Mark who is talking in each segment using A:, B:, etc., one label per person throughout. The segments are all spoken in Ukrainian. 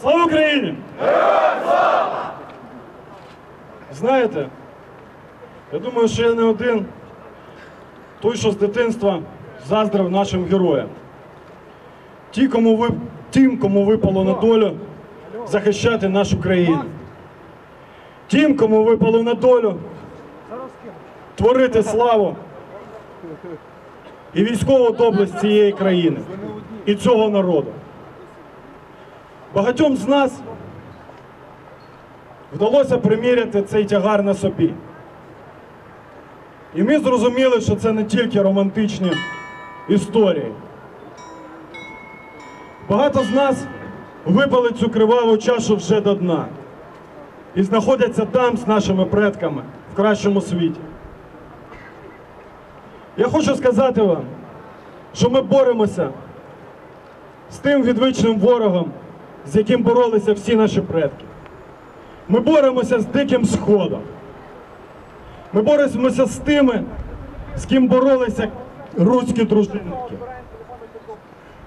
A: Слава Україні! Слава! Знаєте, я думаю, що я не один той, що з дитинства заздрив нашим героям. Ті, кому ви, Тим, кому випало на долю захищати нашу країну. Тим, кому випало на долю творити славу і військову доблесть цієї країни і цього народу. Багатьом з нас вдалося приміряти цей тягар на собі. І ми зрозуміли, що це не тільки романтичні історії. Багато з нас випали цю криваву чашу вже до дна і знаходяться там з нашими предками в кращому світі. Я хочу сказати вам, що ми боремося з тим відвичним ворогом, з яким боролися всі наші предки. Ми боремося з диким сходом. Ми боремося з тими, з ким боролися руські дружинники.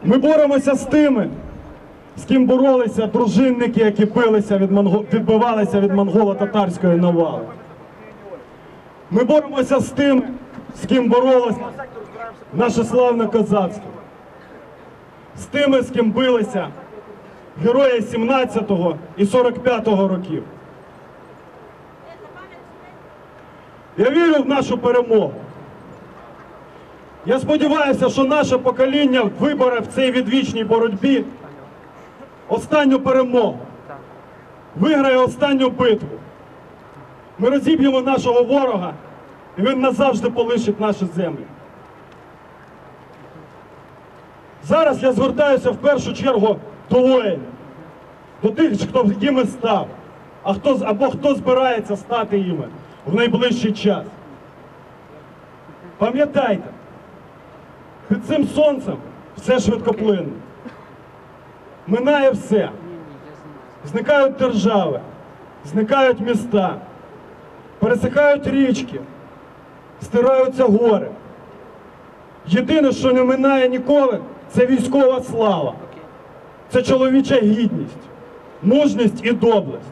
A: Ми боремося з тими, з ким боролися дружинники, які билися від монго... відбивалися від монголо-татарської навали. Ми боремося з тим, з ким боролося наше славне козацтво. З тими, з ким билися герої 17-го і 45-го років. Я вірю в нашу перемогу. Я сподіваюся, що наше покоління вибере в цій відвічній боротьбі останню перемогу, виграє останню битву. Ми розіб'ємо нашого ворога, і він назавжди полишить наші землі. Зараз я звертаюся в першу чергу до воїнів, до тих, хто їми став, а хто, або хто збирається стати їми в найближчий час. Пам'ятайте, під цим сонцем все швидкоплинно. Минає все. Зникають держави, зникають міста, пересихають річки, стираються гори. Єдине, що не минає ніколи, це військова слава, це чоловіча гідність, мужність і доблесть.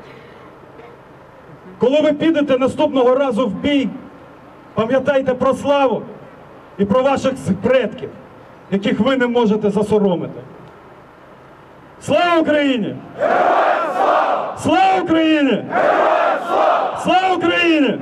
A: Коли ви підете наступного разу в бій, пам'ятайте про славу і про ваших предків, яких ви не можете засоромити. Слава Україні! Слава Україні! Слава Україні!